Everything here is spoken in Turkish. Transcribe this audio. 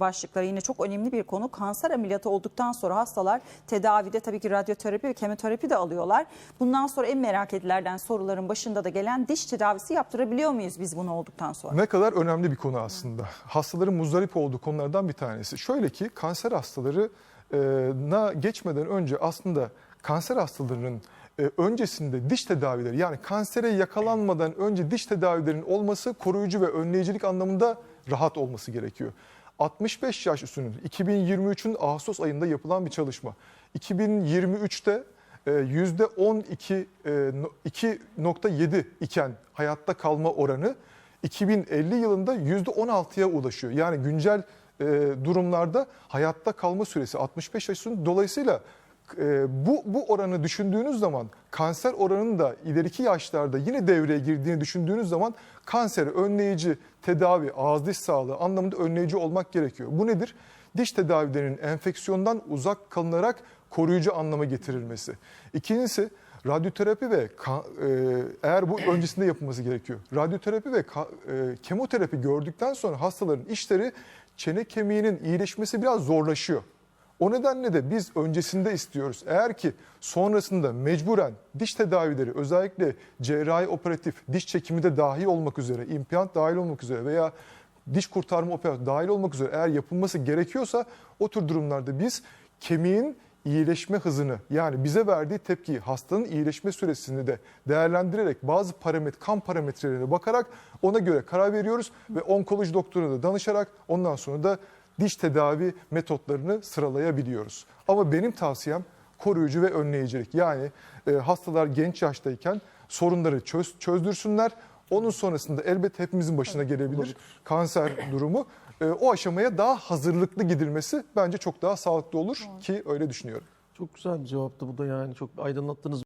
başlıkları yine çok önemli bir konu. Kanser ameliyatı olduktan sonra hastalar tedavide tabii ki radyoterapi ve kemoterapi de alıyorlar. Bundan sonra en merak edilerden soruların başında da gelen diş tedavisi yaptırabiliyor muyuz biz bunu olduktan sonra? Ne kadar önemli bir konu aslında. Hastaların muzdarip olduğu konulardan bir tanesi. Şöyle ki kanser hastalarına geçmeden önce aslında kanser hastalarının e, öncesinde diş tedavileri yani kansere yakalanmadan önce diş tedavilerinin olması koruyucu ve önleyicilik anlamında rahat olması gerekiyor. 65 yaş üstünün 2023'ün Ağustos ayında yapılan bir çalışma. 2023'te e, %12 e, 2.7 iken hayatta kalma oranı 2050 yılında %16'ya ulaşıyor. Yani güncel e, durumlarda hayatta kalma süresi 65 yaş üstü. Dolayısıyla e, bu, bu oranı düşündüğünüz zaman kanser oranının da ileriki yaşlarda yine devreye girdiğini düşündüğünüz zaman kanseri önleyici tedavi, ağız diş sağlığı anlamında önleyici olmak gerekiyor. Bu nedir? Diş tedavilerinin enfeksiyondan uzak kalınarak koruyucu anlama getirilmesi. İkincisi radyoterapi ve e, eğer bu öncesinde yapılması gerekiyor. Radyoterapi ve ka- e, kemoterapi gördükten sonra hastaların işleri çene kemiğinin iyileşmesi biraz zorlaşıyor. O nedenle de biz öncesinde istiyoruz. Eğer ki sonrasında mecburen diş tedavileri özellikle cerrahi operatif, diş çekimi de dahil olmak üzere, implant dahil olmak üzere veya diş kurtarma operasyonu dahil olmak üzere eğer yapılması gerekiyorsa o tür durumlarda biz kemiğin iyileşme hızını yani bize verdiği tepkiyi hastanın iyileşme süresini de değerlendirerek bazı parametre kan parametrelerine bakarak ona göre karar veriyoruz ve onkoloji doktoruna da danışarak ondan sonra da diş tedavi metotlarını sıralayabiliyoruz. Ama benim tavsiyem koruyucu ve önleyicilik. Yani e, hastalar genç yaştayken sorunları çöz, çözdürsünler. Onun sonrasında elbette hepimizin başına gelebilir kanser durumu. E, o aşamaya daha hazırlıklı gidilmesi bence çok daha sağlıklı olur ki öyle düşünüyorum. Çok güzel bir cevaptı bu da yani çok aydınlattınız.